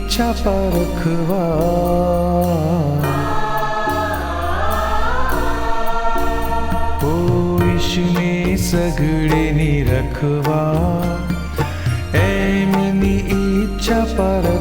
ઈચ્છા પરખવા. ઈશને સગડેની રખવા. એમની ઈચ્છા પરખવા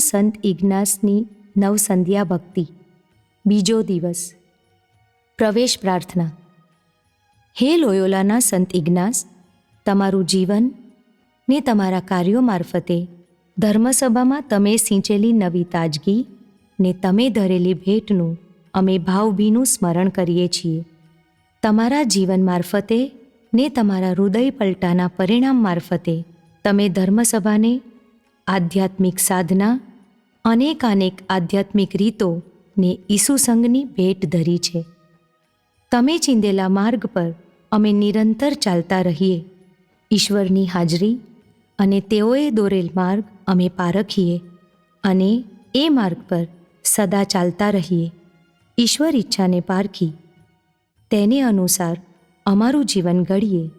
લોયોલાના સંત ઇગ્નાસની નવસંધ્યા ભક્તિ. બીજો દિવસ. પ્રવેશ પ્રાર્થના. હે લોયોલાના સંત ઇગ્નાસ, તમારું જીવન ને તમારા કાર્યો મારફતે ધર્મસભામાં તમે સિંચેલી નવી તાજગી ને તમે ધરેલી ભેટનું અમે ભાવભીનું સ્મરણ કરીએ છીએ. તમારા જીવન મારફતે ને તમારા હૃદય પલટાના પરિણામ મારફતે તમે ધર્મસભાને આધ્યાત્મિક સાધના અનેકાનેક આધ્યાત્મિક રીતો ને ઈસુસંગની ભેટ ધરી છે. તમે ચિંધેલા માર્ગ પર અમે નિરંતર ચાલતા રહીએ, ઈશ્વરની હાજરી અને તેઓએ દોરેલ માર્ગ અમે પારખીએ અને એ માર્ગ પર સદા ચાલતા રહીએ, ઈશ્વર ઈચ્છાને પારખી. તેને અનુસાર અમારું જીવન ઘડીએ,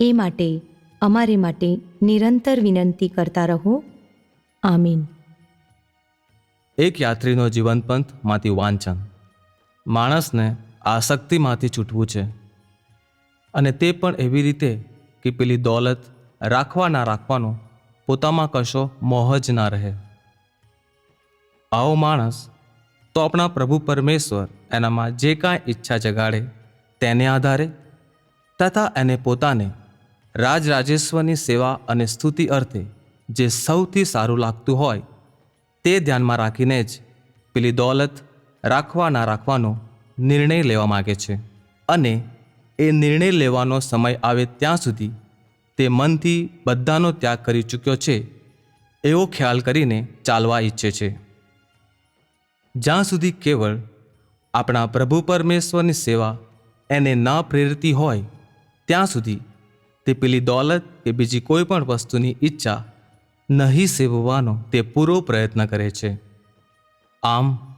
એ માટે, અમારે માટે નિરંતર વિનંતી કરતા રહો. આમીન. એક યાત્રીનો જીવનપંથમાંથી વાંચન. માણસને આસક્તિમાંથી છૂટવું છે. અને તે પણ એવી રીતે કે પેલી દોલત રાખવા ના રાખવાનો પોતામાં કશો મોહ જ ના રહે. આવો માણસ તો આપણા પ્રભુ પરમેશ્વર એનામાં જે કાંઈ ઈચ્છા જગાડે તેને આધારે તથા એને પોતાને રાજરાજેશ્વરની સેવા અને સ્તુતિ અર્થે જે સૌથી સારું લાગતું હોય તે ધ્યાનમાં રાખીને જ પેલી દોલત રાખવા ના રાખવાનો નિર્ણય લેવા માગે છે. અને એ નિર્ણય લેવાનો સમય આવે ત્યાં સુધી તે મનથી બધાનો ત્યાગ કરી ચૂક્યો છે એવો ખ્યાલ કરીને ચાલવા ઈચ્છે છે. જ્યાં સુધી કેવળ આપણા પ્રભુ પરમેશ્વરની સેવા એને ન પ્રેરતી હોય, ત્યાં સુધી તે પેલી દોલત કે બીજી કોઈ પણ વસ્તુની ઈચ્છા નહીં સેવવાનો તે પૂરો પ્રયત્ન કરે છે. આમ,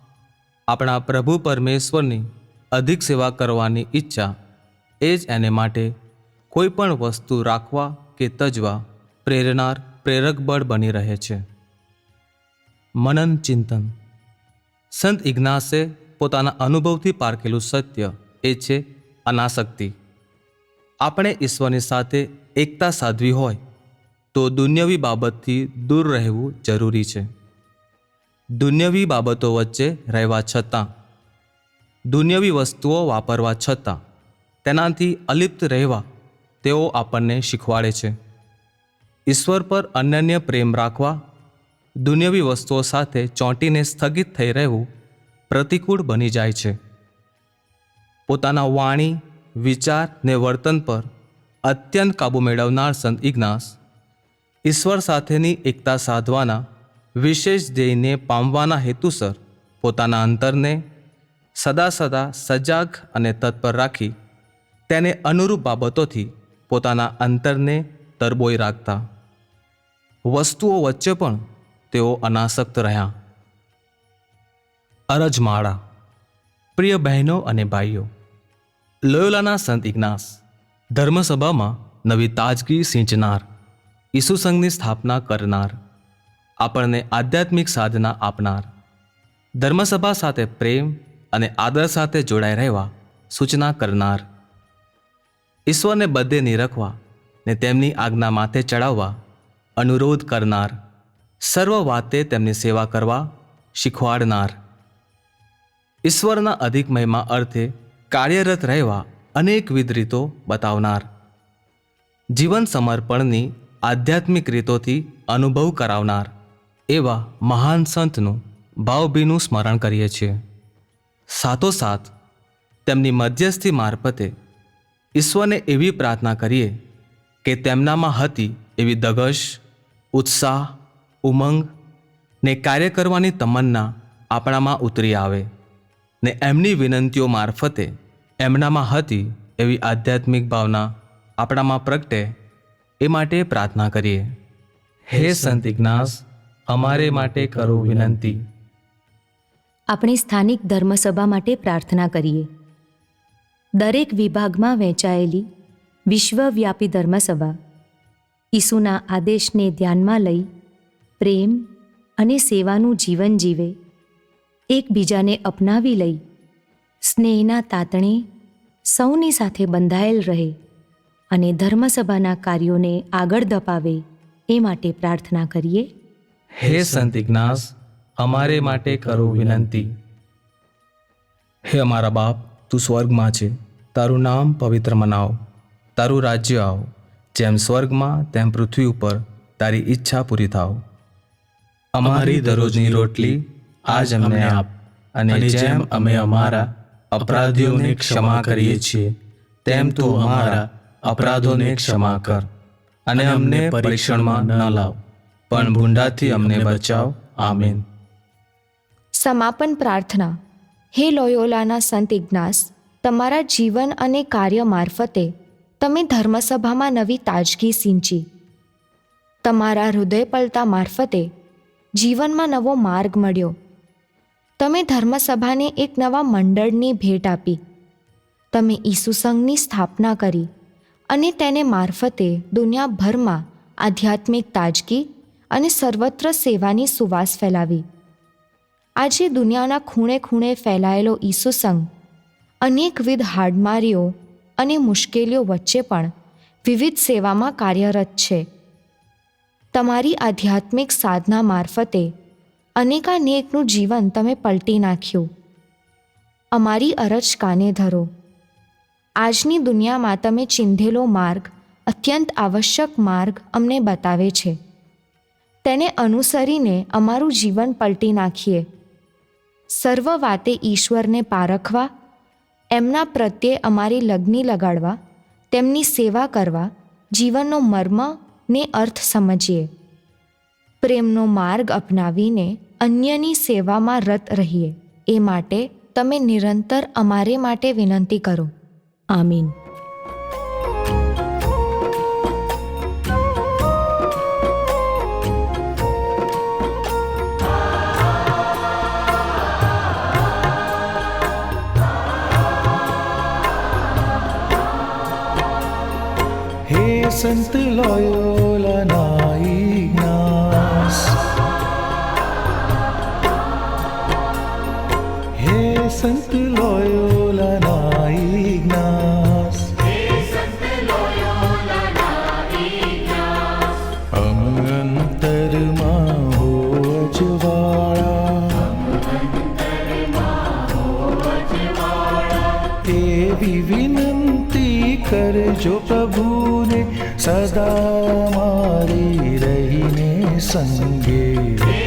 આપણા પ્રભુ પરમેશ્વરની અધિક સેવા કરવાની ઈચ્છા એ જ એને માટે કોઈ પણ વસ્તુ રાખવા કે તજવા પ્રેરનાર પ્રેરક બળ બની રહે છે. મનન ચિંતન. સંત ઇગ્નાસે પોતાના અનુભવથી પારખેલું સત્ય એ છે અનાસક્તિ. આપણે ઈશ્વરની સાથે એકતા સાધવી હોય તો દુન્યવી બાબતથી દૂર રહેવું જરૂરી છે. દુન્યવી બાબતો વચ્ચે રહેવા છતાં, દુન્યવી વસ્તુઓ વાપરવા છતાં, તેનાથી અલિપ્ત રહેવા તેઓ આપણને શીખવાડે છે. ઈશ્વર પર અનન્ય પ્રેમ રાખવા, દુન્યવી વસ્તુઓ સાથે ચોંટીને સ્થગિત થઈ રહેવું પ્રતિકૂળ બની જાય છે. પોતાના વાણી, વિચાર ને વર્તન પર અત્યંત કાબુ મેળવનાર સંત ઇગ્નાસ ઈશ્વર સાથેની એકતા સાધવાના વિશેષ ધ્યેયને પામવાના હેતુસર પોતાના અંતરને સદા સદા સજાગ અને તત્પર રાખી તેને અનુરૂપ બાબતોથી પોતાના અંતરને તરબોઈ રાખતા. વસ્તુઓ વચ્ચે પણ તેઓ અનાસક્ત રહ્યા. અરજમાળા. પ્રિય બહેનો અને ભાઈઓ, લોયોલાના સંત ઇગ્નાસ ધર્મસભામાં નવી તાજગી સિંચનાર ઈસુ સંઘની સ્થાપના કરનાર, આપણને આધ્યાત્મિક સાધના આપનાર, ધર્મસભા સાથે પ્રેમ અને આદર સાથે જોડાઈ રહેવા સૂચના કરનાર. ઈશ્વરને બધે નિરખવા ને તેમની આજ્ઞા માથે ચડાવવા અનુરોધ કરનાર, સર્વ વાતે તેમની સેવા કરવા શીખવાડનાર. ઈશ્વરના અધિક મહિમા અર્થે કાર્યરત રહેવા અનેકવિધ રીતો બતાવનાર. જીવન સમર્પણની આધ્યાત્મિક રીતોથી અનુભવ કરાવનાર એવા મહાન સંતનું ભાવભીનું સ્મરણ કરીએ છીએ. સાથોસાથ, તેમની મધ્યસ્થી મારફતે ઈશ્વરને એવી પ્રાર્થના કરીએ કે તેમનામાં હતી એવી દગશ, ઉત્સાહ, ઉમંગ ને કાર્ય કરવાની તમન્ના આપણામાં ઉતરી આવે ને એમની વિનંતીઓ મારફતે એમનામાં હતી એવી આધ્યાત્મિક ભાવના આપણામાં પ્રગટે એ માટે પ્રાર્થના કરીએ. હે સંત ઇજ્ઞાસ અમારે માટે કરો વિનંતી. આપણે સ્થાનિક ધર્મસભા માટે પ્રાર્થના કરીએ. દરેક વિભાગમાં વહેંચાયેલી વિશ્વવ્યાપી ધર્મસભા ઈસુના આદેશને ધ્યાનમાં લઈ પ્રેમ અને સેવાનું જીવન જીવે, એકબીજાને અપનાવી લઈ સ્નેહના તાતણે સૌની સાથે બંધાયેલ રહે. અને ધર્મસભાના કાર્યોને આગળ ધપાવે એ માટે પ્રાર્થના કરીએ. હે સંત ઇજ્ઞાસ અમારે માટે કરો વિનંતી. હે અમારા બાપ તું સ્વર્ગમાં છે. તારું નામ પવિત્ર મનાવ. તારું રાજ્ય આવ. જેમ સ્વર્ગમાં તેમ પૃથ્વી ઉપર તારી ઈચ્છા પૂરી થાવ. અમારી દરરોજની રોટલી આજ અમને આપ અને જેમ અમે અમારા અપરાધીઓને ક્ષમા કરીએ છીએ તેમ તું અમારા અપરાધોને ક્ષમા કર અને અમને પરીક્ષણમાં ન લાવ. પણ ભૂંડાથી અમને બચાવ. આમીન. સમાપન પ્રાર્થના. હે લોયોલાના સંત ઇજ્ઞાસ તમારા જીવન અને કાર્ય મારફતે તમે ધર્મસભામાં નવી તાજગી સિંચી. તમારા હૃદય પલતા મારફતે જીવનમાં નવો માર્ગ મળ્યો. તમે ધર્મસભાને એક નવા મંડળની ભેટ આપી. તમે ઈસુ સંઘની સ્થાપના કરી. અને તેને મારફતે દુનિયાભરમાં આધ્યાત્મિક તાજગી અને સર્વત્ર સેવાની સુવાસ ફેલાવી. આજે દુનિયાના ખૂણે ખૂણે ફેલાયેલો ઈસુ સંઘ અનેકવિધ હાડમારીઓ અને મુશ્કેલીઓ વચ્ચે પણ વિવિધ સેવામાં કાર્યરત છે. તમારી આધ્યાત્મિક સાધના મારફતે અનેકાનેકનું જીવન તમે પલટી નાખ્યું. અમારી અરજ કાને ધરો. આજની દુનિયામાં તમે ચિંધેલો માર્ગ, અત્યંત આવશ્યક માર્ગ અમને બતાવે છે. તેને અનુસરીને અમારું જીવન પલટી નાખીએ. સર્વ વાતે ઈશ્વરને પારખવા, એમના પ્રત્યે અમારી લગ્ની લગાડવા, તેમની સેવા કરવા, જીવનનો મર્મ ને અર્થ સમજીએ. પ્રેમનો માર્ગ અપનાવીને અન્યની સેવામાં રત રહીએ. એ માટે તમે નિરંતર અમારે માટે વિનંતી કરો. આમીન હે સંત લોયોલાના ઇગ્નાસ એવી વિનંતી કરજો પ્રભુને સદા મારી રહીને સંગે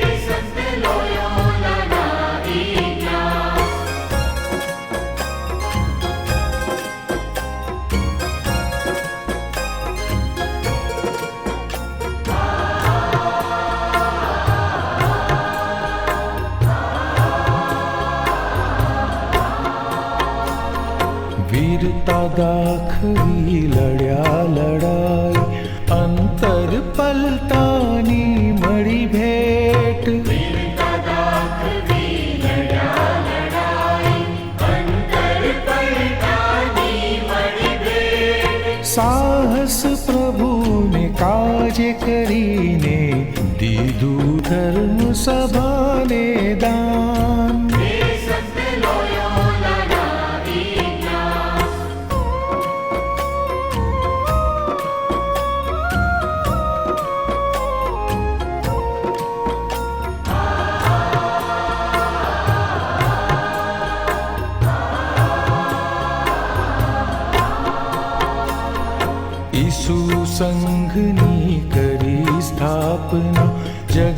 दाखवी लड्या लड अन्तर भेट. साहस प्रभु ने काज करीने दीदू धर्म सभा ने दान.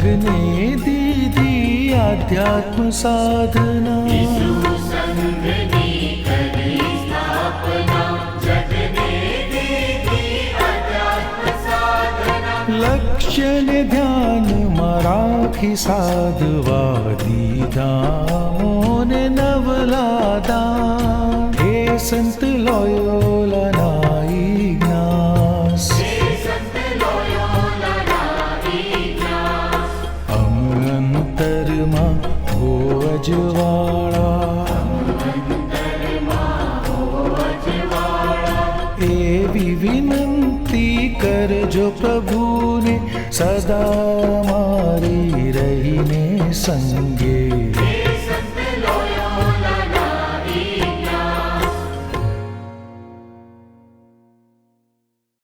જગને દીધી આધ્યાત્મ સાધના લક્ષ્યને ધ્યાનમાં રાખી સાધવા દીધા મોને નવલાદા હે સંત લોયોલાના હો અજવાળા એવી વિનંતી કરજો પ્રભુને સદા મારી રહીને સંગે